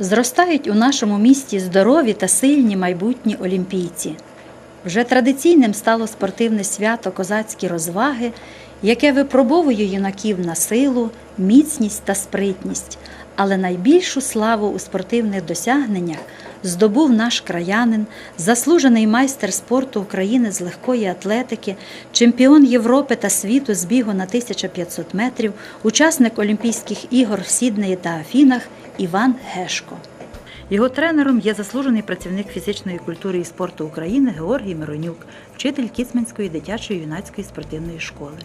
Зростають у нашому місті здорові та сильні майбутні олімпійці. Вже традиційним стало спортивне свято Козацькі розваги, яке випробовує юнаків на силу, міцність та спритність. Але найбільшу славу у спортивних досягненнях здобув наш краянин, заслужений майстер спорту України з легкої атлетики, чемпіон Європи та світу з бігу на 1500 метрів, учасник Олімпійських ігор в Сіднеї та Афінах Іван Гешко. Його тренером є заслужений працівник фізичної культури і спорту України Георгій Миронюк, вчитель Кіцманської дитячої юнацької спортивної школи.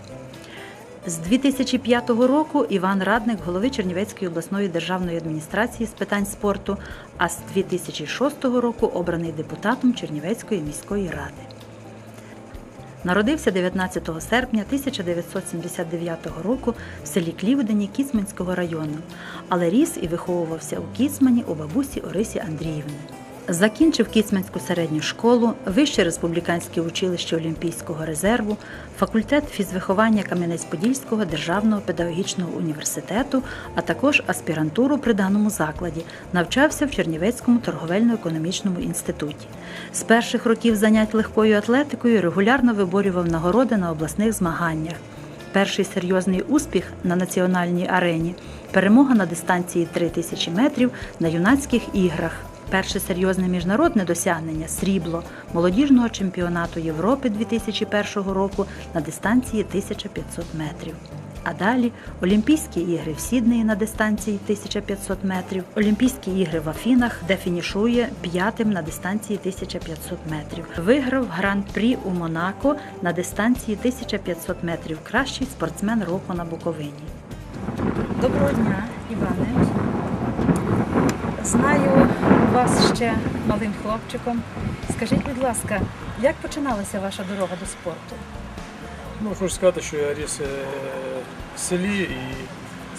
З 2005 року Іван Радник, голови Чернівецької обласної державної адміністрації з питань спорту, а з 2006 року обраний депутатом Чернівецької міської ради. Народився 19 серпня 1979 року в селі Клівдені Кіцманського району, але ріс і виховувався у Кіцмані у бабусі Орисі Андріївни. Закінчив Кіцманську середню школу, Вище республіканське училище Олімпійського резерву, факультет фізвиховання Кам'янець-Подільського державного педагогічного університету, а також аспірантуру при даному закладі. Навчався в Чернівецькому торговельно-економічному інституті. З перших років занять легкою атлетикою регулярно виборював нагороди на обласних змаганнях. Перший серйозний успіх на національній арені перемога на дистанції 3000 метрів на юнацьких іграх. Перше серйозне міжнародне досягнення срібло молодіжного чемпіонату Європи 2001 року на дистанції 1500 метрів. А далі Олімпійські ігри в Сіднеї на дистанції 1500 метрів, Олімпійські ігри в Афінах, де фінішує п'ятим на дистанції 1500 метрів. Виграв гран-прі у Монако на дистанції 1500 метрів. Кращий спортсмен року на Буковині. Доброго дня, Іване. Знаю вас ще малим хлопчиком. Скажіть, будь ласка, як починалася ваша дорога до спорту? Ну, хочу сказати, що я ріс е, в селі і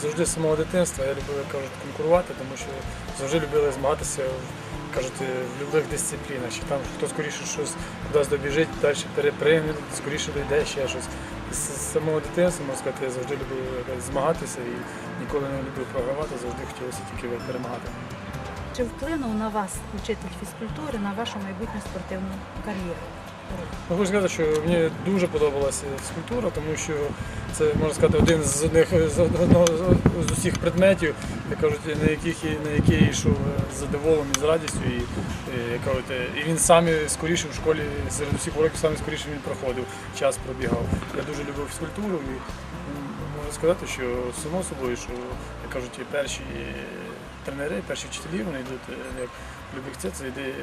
завжди з самого дитинства я любив, кажуть, конкурувати, тому що завжди любили змагатися кажуть, е, в будь-яких дисциплінах. Чи там хто скоріше щось кудись добіжить, далі перепригне, скоріше дойде ще щось. З самого дитинства, можна сказати, я завжди любив змагатися і ніколи не любив програвати, завжди хотілося тільки перемагати. Чи вплинув на вас учитель фізкультури на вашу майбутню спортивну кар'єру? Ну, хочу сказати, що мені дуже подобалася фізкультура, тому що це можна сказати один з одних з одного з усіх предметів, як кажуть, на яких і- на який я йшов задоволений, з радістю. І, і, як кажуть, і він сам скоріше в школі серед усіх уроків саме скоріше він проходив, час пробігав. Я дуже любив фізкультуру і можу сказати, що само собою, що як кажуть, перші тренери, перші вчителі, вони йдуть е, як любих це, це йде е,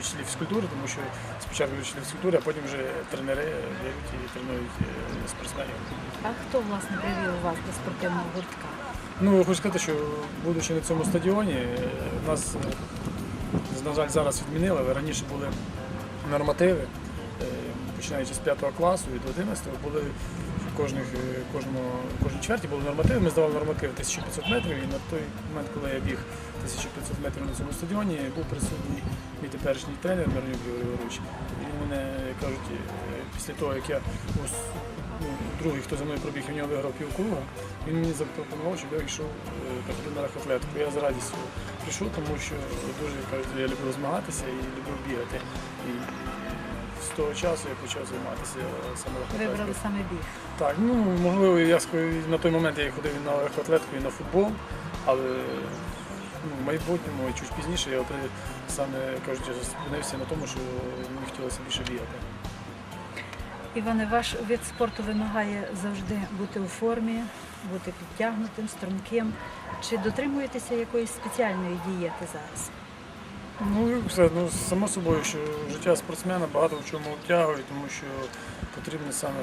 вчителі фізкультури, тому що спочатку вчителі фізкультури, а потім вже тренери дають і тренують е, спортсменів. А хто власне привів вас до спортивного гуртка? Ну, хочу сказати, що будучи на цьому стадіоні, е, нас, е, на жаль, зараз відмінили, але раніше були нормативи, е, починаючи з 5 класу і до 11 були кожних, е, кожному, кожній чверті були нормативи. Ми здавали норматив 1500 метрів, і на той момент, коли я біг 1500 метрів на цьому стадіоні, був присутній мій теперішній тренер Миронюк Юрій Григорович. І мене кажуть, е, після того, як я ось, ну, другий, хто за мною пробіг, і в нього виграв півкруга, він мені запропонував, щоб я йшов е, на легкоатлетику. Я з радістю прийшов, тому що дуже кажуть, я люблю змагатися і люблю бігати. І того часу я почав займатися саме легкоатлетикою. Вибрали саме біг. Так, ну можливо, я на той момент я ходив на легкоатлетику і на футбол, але ну, в майбутньому і чуть пізніше я от, саме кажуть, зупинився на тому, що мені хотілося більше бігати. Іване, ваш вид спорту вимагає завжди бути у формі, бути підтягнутим, струнким. Чи дотримуєтеся якоїсь спеціальної дієти зараз? Ну, все, ну, само собою, що життя спортсмена багато в чому обтягує, тому що потрібно саме,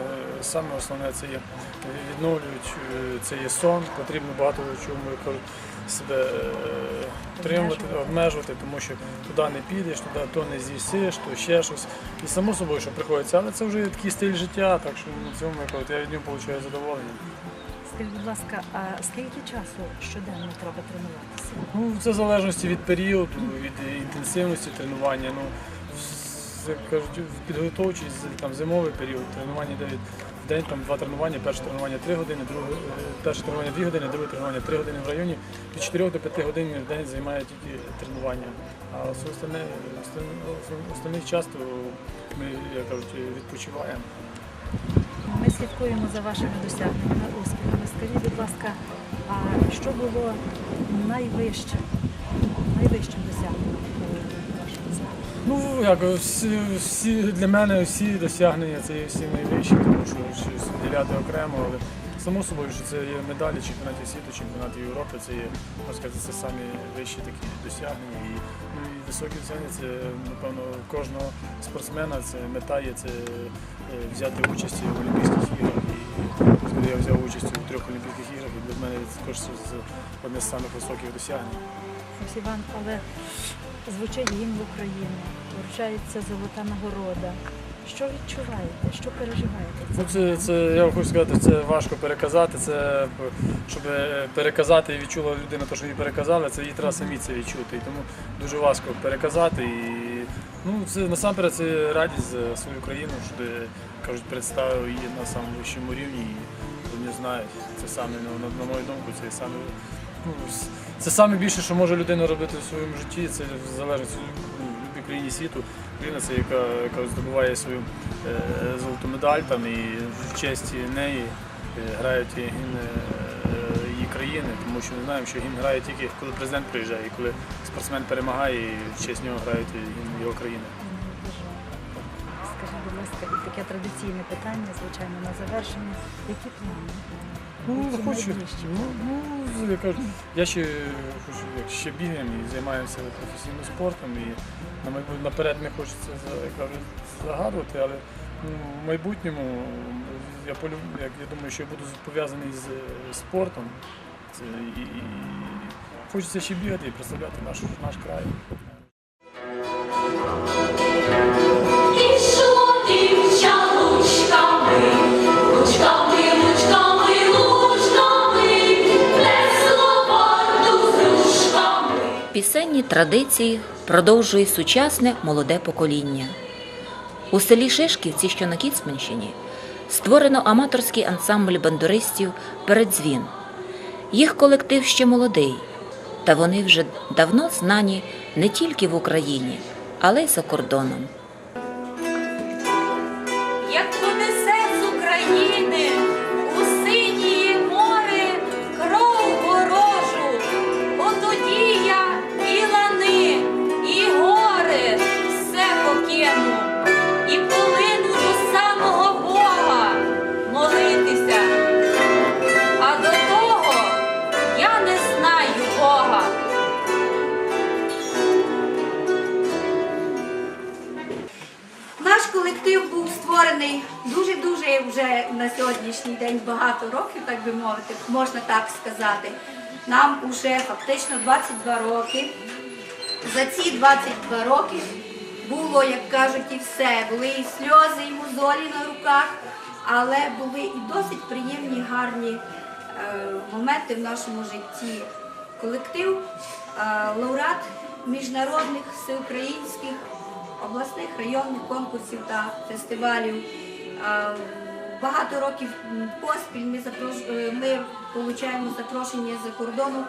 саме основне це є відновлюють, е, це є сон, потрібно багато в чому себе е, утримувати, обмежувати, тому що туди не підеш, туди то не з'їсиш, то ще щось. І само собою, що приходиться, але це вже такий стиль життя, так що на цьому я від нього отримую задоволення. Скажіть, будь ласка, а скільки часу щоденно треба тренуватися? Ну, це в залежності від періоду, від інтенсивності тренування. Ну, з- кажуть, в підготовчий з- там, зимовий період тренування йде від день там два тренування. Перше тренування 3 години, друге, е, перше тренування 2 години, друге тренування 3 години в районі. Від 4 до 5 годин в день займає тільки тренування. А все остальне, остальне- остальний час то ми, як кажуть, відпочиваємо. Ми слідкуємо за вашими досягненнями, успіхами. Скажіть, будь ласка, а що було найвищим, найвищим досягненням у вашому залі? Ну, як всі, всі для мене всі досягнення це є всі найвищі, тому що щось виділяти окремо, але само собою, що це є медалі чемпіонатів світу, чемпіонатів Європи, це є, можна сказати, це самі вищі такі досягнення. І, ну, і високі досягнення це, напевно, кожного спортсмена це мета є це е, взяти участь в Олімпійських іграх. І я взяв участь у трьох Олімпійських іграх, і для мене це також з- одне з самих високих досягнень. Ось Іван, але звучить гімн України, вручається золота нагорода. Що відчуваєте? Що переживаєте? Ну, це, це, я хочу сказати, це важко переказати. Це щоб переказати і відчула людина, те, що їй переказали, це їй треба самі це відчути. І тому дуже важко переказати. І, ну, це насамперед це радість за свою країну, що кажуть, представив її на самому вищому рівні. Вони знають. Це саме, ну, на, мою думку, це саме. Ну, це саме більше, що може людина робити в своєму житті, це залежить від в країні світу. Україна це яка, яка здобуває свою е, золоту медаль там і в честь неї е, грають гімн е, її країни, тому що ми знаємо, що гімн грає тільки коли президент приїжджає, і коли спортсмен перемагає, і в честь нього грають гімн його країни. Таке традиційне питання, звичайно, на завершення. Які плани? Ну, Які хочу, найближчі? ну, ну, я кажу, я ще хочу, як ще бігаємо і займаємося професійним спортом. І на майбутнє наперед не хочеться за- як кажуть, загадувати, але ну, в майбутньому я як я думаю, що я буду пов'язаний з е, спортом. Це, і, і, хочеться ще бігати і представляти наш, наш край. Традиції продовжує сучасне молоде покоління. У селі Шишківці, що на Кіцманщині, створено аматорський ансамбль бандуристів Передзвін. Їх колектив ще молодий, та вони вже давно знані не тільки в Україні, але й за кордоном. Вже на сьогоднішній день багато років, так би мовити, можна так сказати. Нам уже фактично 22 роки. За ці 22 роки було, як кажуть, і все. Були і сльози, і мозолі на руках, але були і досить приємні, гарні е, моменти в нашому житті. Колектив, е, лауреат міжнародних всеукраїнських обласних районних конкурсів та фестивалів. Е, Багато років поспіль ми, ми отримуємо запрошення за кордону.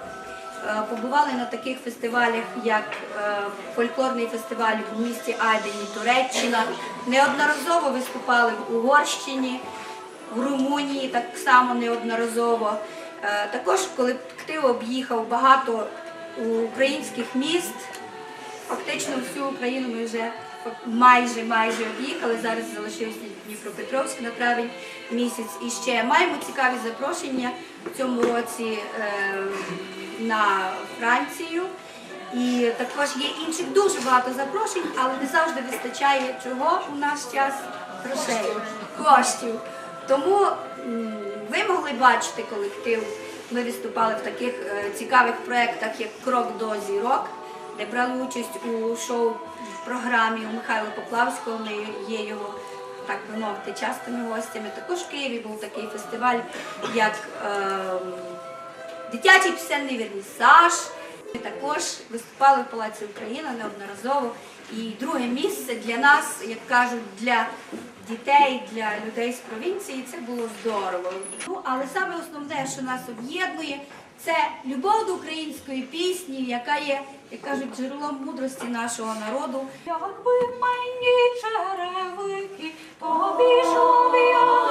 Е, Побували на таких фестивалях, як е, фольклорний фестиваль у місті Айдені, Туреччина. Неодноразово виступали в Угорщині, в Румунії так само неодноразово. Е, Також колектив об'їхав багато українських міст. Фактично всю Україну ми вже майже майже об'їхали. Зараз залишився Дніпропетровськ на травень місяць. І ще маємо цікаві запрошення в цьому році е, на Францію. І також є інших дуже багато запрошень, але не завжди вистачає чого у наш час грошей, коштів. Тому ви могли бачити колектив. Ми виступали в таких е, цікавих проєктах, як Крок до зірок, де брали участь у шоу-програмі у Михайла Поплавського. Ми є його, так би мовити, частими гостями. Також в Києві був такий фестиваль, як ем, дитячий пісенний вернісаж. Ми також виступали в Палаці Україна неодноразово. І друге місце для нас, як кажуть, для дітей, для людей з провінції, це було здорово. Ну, але саме основне, що нас об'єднує, це любов до української пісні, яка є, як кажуть, джерелом мудрості нашого народу. Якби мені черевики, побіжав я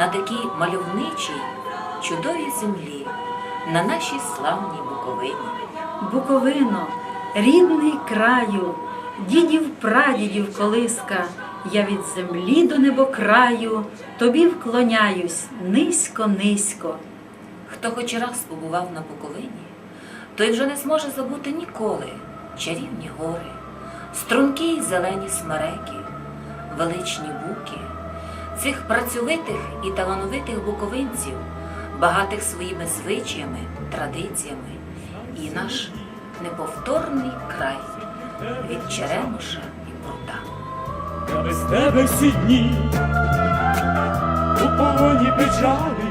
на такій мальовничій, чудовій землі, на нашій славній Буковині. Буковино, рідний краю, дідів прадідів колиска, я від землі до небокраю тобі вклоняюсь низько, низько. Хто хоч раз побував на Буковині, той вже не зможе забути ніколи чарівні гори, стрункі й зелені смереки, величні буки, цих працьовитих і талановитих буковинців, багатих своїми звичаями, традиціями, і наш неповторний край від Черемоша і Прута. Я без тебе всі дні у полоні печалі,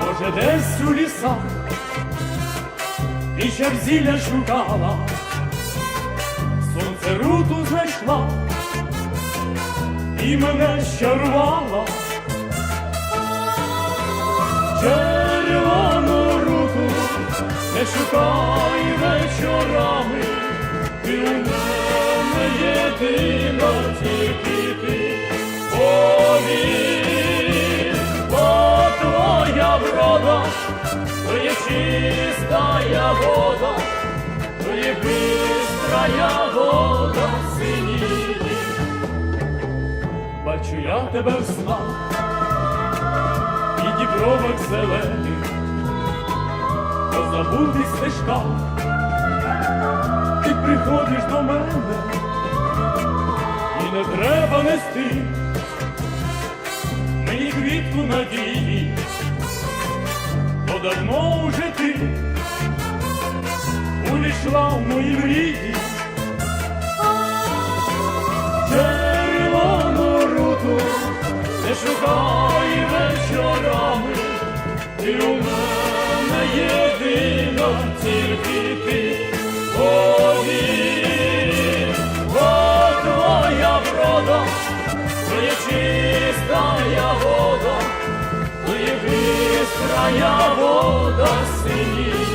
може, десь у лісах і зілля шукала, і мене щарувала. Червону руту не шукай вечорами, ти у мене єдина тільки ти. Повір, бо твоя врода, то є чистая вода, то є бистрая вода синіє. Бачу я тебе в снах і дібровок зелених, по забутих стежках ти приходиш до мене, і не треба нести. Мені квітку надії, бо давно уже ти увійшла в мої мрії. Червону не шукай вечорами, ти у мене єдина, тільки ти повір, бо твоя врода, то є чистая вода, то є бистрая вода синя.